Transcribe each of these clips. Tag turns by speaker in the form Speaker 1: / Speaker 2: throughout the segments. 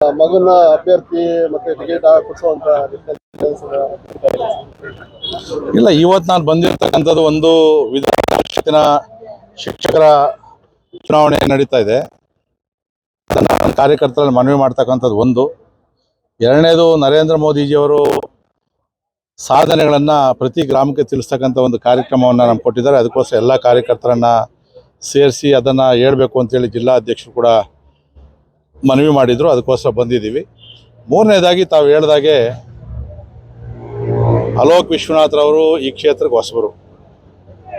Speaker 1: ಮಗನ ಅಭ್ಯರ್ಥಿ ಮತ್ತೆ ಟಿಕೆಟ್ ಕೊಡಿಸುವಂತ
Speaker 2: ಇಲ್ಲ ಇವತ್ತು ನಾನು ಬಂದಿರತಕ್ಕಂಥದ್ದು ಒಂದು ವಿಧಾನ ಪರಿಷತ್ತಿನ ಶಿಕ್ಷಕರ ಚುನಾವಣೆ ನಡೀತಾ ಇದೆ. ಕಾರ್ಯಕರ್ತರಲ್ಲಿ ಮನವಿ ಮಾಡ್ತಕ್ಕಂಥದ್ದು ಒಂದು. ಎರಡನೇದು ನರೇಂದ್ರ ಮೋದಿಜಿಯವರು ಸಾಧನೆಗಳನ್ನು ಪ್ರತಿ ಗ್ರಾಮಕ್ಕೆ ತಿಳಿಸ್ತಕ್ಕಂಥ ಒಂದು ಕಾರ್ಯಕ್ರಮವನ್ನು ನಮ್ಗೆ ಕೊಟ್ಟಿದ್ದಾರೆ. ಅದಕ್ಕೋಸ್ಕರ ಎಲ್ಲ ಕಾರ್ಯಕರ್ತರನ್ನ ಸೇರಿಸಿ ಅದನ್ನು ಹೇಳಬೇಕು ಅಂತೇಳಿ ಜಿಲ್ಲಾ ಅಧ್ಯಕ್ಷರು ಕೂಡ ಮನವಿ ಮಾಡಿದರು, ಅದಕ್ಕೋಸ್ಕರ ಬಂದಿದ್ದೀವಿ. ಮೂರನೇದಾಗಿ ತಾವು ಹೇಳ್ದಾಗೆ ಅಲೋಕ್ ವಿಶ್ವನಾಥ್ರವರು ಈ ಕ್ಷೇತ್ರಕ್ಕೆ ಹೊಸಬರು.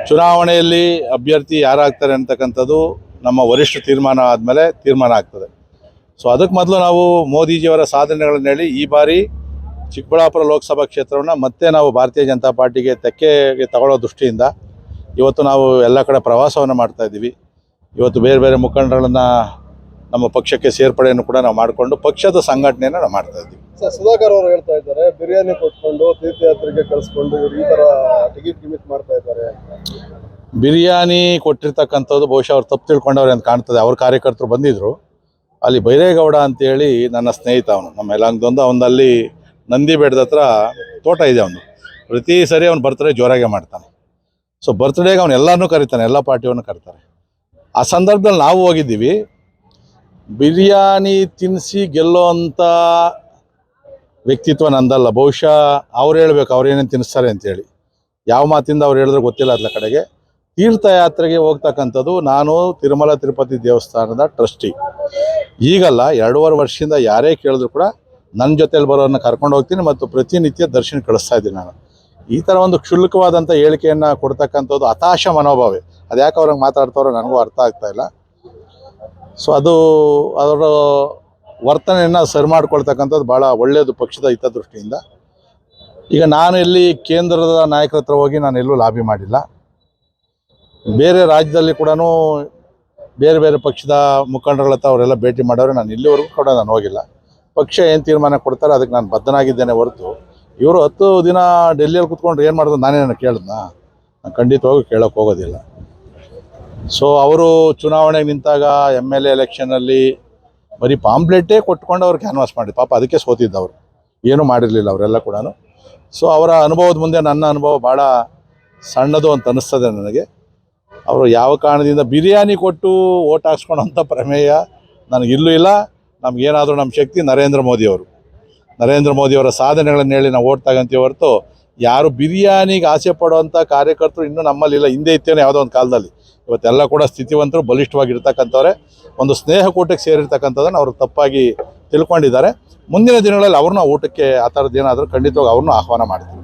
Speaker 2: ಚುನಾವಣೆಯಲ್ಲಿ ಅಭ್ಯರ್ಥಿ ಯಾರಾಗ್ತಾರೆ ಅಂತಕ್ಕಂಥದ್ದು ನಮ್ಮ ವರಿಷ್ಠ ತೀರ್ಮಾನ ಆದಮೇಲೆ ತೀರ್ಮಾನ ಆಗ್ತದೆ. ಸೊ ಅದಕ್ಕೆ ಮೊದಲು ನಾವು ಮೋದಿಜಿಯವರ ಸಾಧನೆಗಳನ್ನು ಹೇಳಿ, ಈ ಬಾರಿ ಚಿಕ್ಕಬಳ್ಳಾಪುರ ಲೋಕಸಭಾ ಕ್ಷೇತ್ರವನ್ನು ಮತ್ತೆ ನಾವು ಭಾರತೀಯ ಜನತಾ ಪಾರ್ಟಿಗೆ ತೆಕ್ಕೆಗೆ ತಗೊಳ್ಳೋ ದೃಷ್ಟಿಯಿಂದ ಇವತ್ತು ನಾವು ಎಲ್ಲ ಕಡೆ ಪ್ರವಾಸವನ್ನು ಮಾಡ್ತಾ ಇದ್ದೀವಿ. ಇವತ್ತು ಬೇರೆ ಬೇರೆ ಮುಖಂಡರನ್ನ ನಮ್ಮ ಪಕ್ಷಕ್ಕೆ ಸೇರ್ಪಡೆಯನ್ನು ಕೂಡ ನಾವು ಮಾಡಿಕೊಂಡು ಪಕ್ಷದ ಸಂಘಟನೆಯನ್ನು ನಾವು ಮಾಡ್ತಾ ಇದ್ದೀವಿ.
Speaker 1: ಸರ್ ಸುಧಾಕರ್ ಅವರು ಹೇಳ್ತಾ ಇದ್ದಾರೆ ಬಿರಿಯಾನಿ ಕೊಟ್ಕೊಂಡು ತೀರ್ಥಯಾತ್ರೆಗೆ ಕಳಿಸ್ಕೊಂಡು ಈ ತರ ಟಿಕೆಟ್ ಗಿಮಿಟ್ ಮಾಡ್ತಾ ಇದ್ದಾರೆ.
Speaker 2: ಬಿರಿಯಾನಿ ಕೊಟ್ಟಿರ್ತಕ್ಕಂಥದ್ದು ಬಹುಶಃ ಅವ್ರು ತಪ್ಪು ತಿಳ್ಕೊಂಡವ್ರೆ ಅಂತ ಕಾಣ್ತದೆ. ಅವ್ರ ಕಾರ್ಯಕರ್ತರು ಬಂದಿದ್ರು. ಅಲ್ಲಿ ಬೈರೇಗೌಡ ಅಂತೇಳಿ ನನ್ನ ಸ್ನೇಹಿತ ಅವನು. ನಮ್ಮ ಯಲಹಂಕದೊಂದು ಅವನಲ್ಲಿ ನಂದಿ ಬೆಟ್ಟದ ಹತ್ರ ತೋಟ ಇದೆ ಅವನು. ಪ್ರತಿ ಸರಿ ಅವ್ನು ಬರ್ತ್ಡೇ ಜೋರಾಗೆ ಮಾಡ್ತಾನೆ. ಸೊ ಬರ್ತ್ಡೇಗೆ ಅವ್ನು ಎಲ್ಲರನ್ನೂ ಕರೀತಾನೆ ಎಲ್ಲ ಪಾರ್ಟಿಯನ್ನು ಕರೀತಾರೆ. ಆ ಸಂದರ್ಭದಲ್ಲಿ ನಾವು ಹೋಗಿದ್ದೀವಿ. ಬಿರಿಯಾನಿ ತಿನ್ನಿಸಿ ಗೆಲ್ಲೋಂಥ ವ್ಯಕ್ತಿತ್ವ ನಂದಲ್ಲ. ಬಹುಶಃ ಅವ್ರು ಹೇಳ್ಬೇಕು ಅವ್ರು ಏನೇನು ತಿನ್ನಿಸ್ತಾರೆ ಅಂತೇಳಿ. ಯಾವ ಮಾತಿಂದ ಅವ್ರು ಹೇಳಿದ್ರೆ ಗೊತ್ತಿಲ್ಲ ಅದ್ರ ಕಡೆಗೆ. ತೀರ್ಥಯಾತ್ರೆಗೆ ಹೋಗ್ತಕ್ಕಂಥದ್ದು ನಾನು ತಿರುಮಲ ತಿರುಪತಿ ದೇವಸ್ಥಾನದ ಟ್ರಸ್ಟಿ. ಈಗಲ್ಲ ಎರಡೂವರೆ ವರ್ಷದಿಂದ ಯಾರೇ ಕೇಳಿದ್ರು ಕೂಡ ನನ್ನ ಜೊತೆಲಿ ಬರೋರನ್ನ ಕರ್ಕೊಂಡು ಹೋಗ್ತೀನಿ ಮತ್ತು ಪ್ರತಿನಿತ್ಯ ದರ್ಶನ ಕಳಿಸ್ತಾ ಇದ್ದೀನಿ ನಾನು. ಈ ಥರ ಒಂದು ಕ್ಷುಲ್ಕವಾದಂಥ ಹೇಳಿಕೆಯನ್ನು ಕೊಡ್ತಕ್ಕಂಥದ್ದು ಹತಾಶ ಮನೋಭಾವ. ಅದು ಯಾಕೆ ಅವ್ರಂಗೆ ಮಾತಾಡ್ತಾರೋ ನನಗೂ ಅರ್ಥ ಆಗ್ತಾ ಇಲ್ಲ. ಸೊ ಅದು ಅವರ ವರ್ತನೆಯನ್ನು ಸರಿ ಮಾಡ್ಕೊಳ್ತಕ್ಕಂಥದ್ದು ಭಾಳ ಒಳ್ಳೆಯದು ಪಕ್ಷದ ಹಿತದೃಷ್ಟಿಯಿಂದ. ಈಗ ನಾನು ಇಲ್ಲಿ ಕೇಂದ್ರದ ನಾಯಕರ ಹತ್ರ ಹೋಗಿ ನಾನು ಎಲ್ಲೂ ಲಾಬಿ ಮಾಡಿಲ್ಲ. ಬೇರೆ ರಾಜ್ಯದಲ್ಲಿ ಕೂಡ ಬೇರೆ ಬೇರೆ ಪಕ್ಷದ ಮುಖಂಡಗಳ ಹತ್ರ ಅವರೆಲ್ಲ ಭೇಟಿ ಮಾಡೋರು ನಾನು ಇಲ್ಲಿವರೆಗೂ ಕೂಡ ನಾನು ಹೋಗಿಲ್ಲ. ಪಕ್ಷ ಏನು ತೀರ್ಮಾನ ಕೊಡ್ತಾರೆ ಅದಕ್ಕೆ ನಾನು ಬದ್ಧನಾಗಿದ್ದೇನೆ ಹೊರತು. ಇವರು ಹತ್ತು ದಿನ ಡೆಲ್ಲಿಯಲ್ಲಿ ಕೂತ್ಕೊಂಡ್ರೆ ಏನು ಮಾಡೋದು ನಾನೇ ನಾನು ಕೇಳಿದ್ನ ನಾನು ಖಂಡಿತವಾಗೂ ಕೇಳೋಕೆ ಹೋಗೋದಿಲ್ಲ. ಸೊ ಅವರು ಚುನಾವಣೆಗೆ ನಿಂತಾಗ ಎಂ ಎಲ್ ಎ ಎಲೆಕ್ಷನಲ್ಲಿ ಬರೀ ಪಾಂಪ್ಲೆಟೇ ಕೊಟ್ಕೊಂಡು ಅವ್ರು ಕ್ಯಾನ್ವಾಸ್ ಮಾಡಿದ್ರು. ಪಾಪ ಅದಕ್ಕೆ ಸೋತಿದ್ದವರು ಏನೂ ಮಾಡಿರಲಿಲ್ಲ ಅವರೆಲ್ಲ ಕೂಡ ಸೊ ಅವರ ಅನುಭವದ ಮುಂದೆ ನನ್ನ ಅನುಭವ ಭಾಳ ಸಣ್ಣದು ಅಂತ ಅನ್ನಿಸ್ತದೆ ನನಗೆ. ಅವರು ಯಾವ ಕಾರಣದಿಂದ ಬಿರಿಯಾನಿ ಕೊಟ್ಟು ಓಟ್ ಹಾಕ್ಸ್ಕೊಳೋಂಥ ಪ್ರಮೇಯ ನನಗೆ ಇಲ್ಲೂ ಇಲ್ಲ. ನಮಗೇನಾದರೂ ನಮ್ಮ ಶಕ್ತಿ ನರೇಂದ್ರ ಮೋದಿಯವರು ನರೇಂದ್ರ ಮೋದಿಯವರ ಸಾಧನೆಗಳನ್ನು ಹೇಳಿ ನಾವು ಓಟ್ ತಗೊಂತೀವಿ ಹೊರತು ಯಾರು ಬಿರಿಯಾನಿಗೆ ಆಸೆ ಪಡುವಂಥ ಕಾರ್ಯಕರ್ತರು ಇನ್ನೂ ನಮ್ಮಲ್ಲಿಲ್ಲ. ಹಿಂದೆ ಇತ್ತೇನೆ ಯಾವುದೋ ಒಂದು ಕಾಲದಲ್ಲಿ. ಇವತ್ತೆಲ್ಲ ಕೂಡ ಸ್ಥಿತಿವಂತರು ಬಲಿಷ್ಠವಾಗಿರ್ತಕ್ಕಂಥವ್ರೆ. ಒಂದು ಸ್ನೇಹ ಕೂಟಕ್ಕೆ ಸೇರಿರ್ತಕ್ಕಂಥದ್ದನ್ನು ಅವರು ತಪ್ಪಾಗಿ ತಿಳ್ಕೊಂಡಿದ್ದಾರೆ. ಮುಂದಿನ ದಿನಗಳಲ್ಲಿ ಅವ್ರನ್ನ ಊಟಕ್ಕೆ ಆ ಥರದ್ದು ಏನಾದರೂ ಖಂಡಿತವಾಗಿ ಅವ್ರನ್ನೂ ಆಹ್ವಾನ ಮಾಡ್ತೀವಿ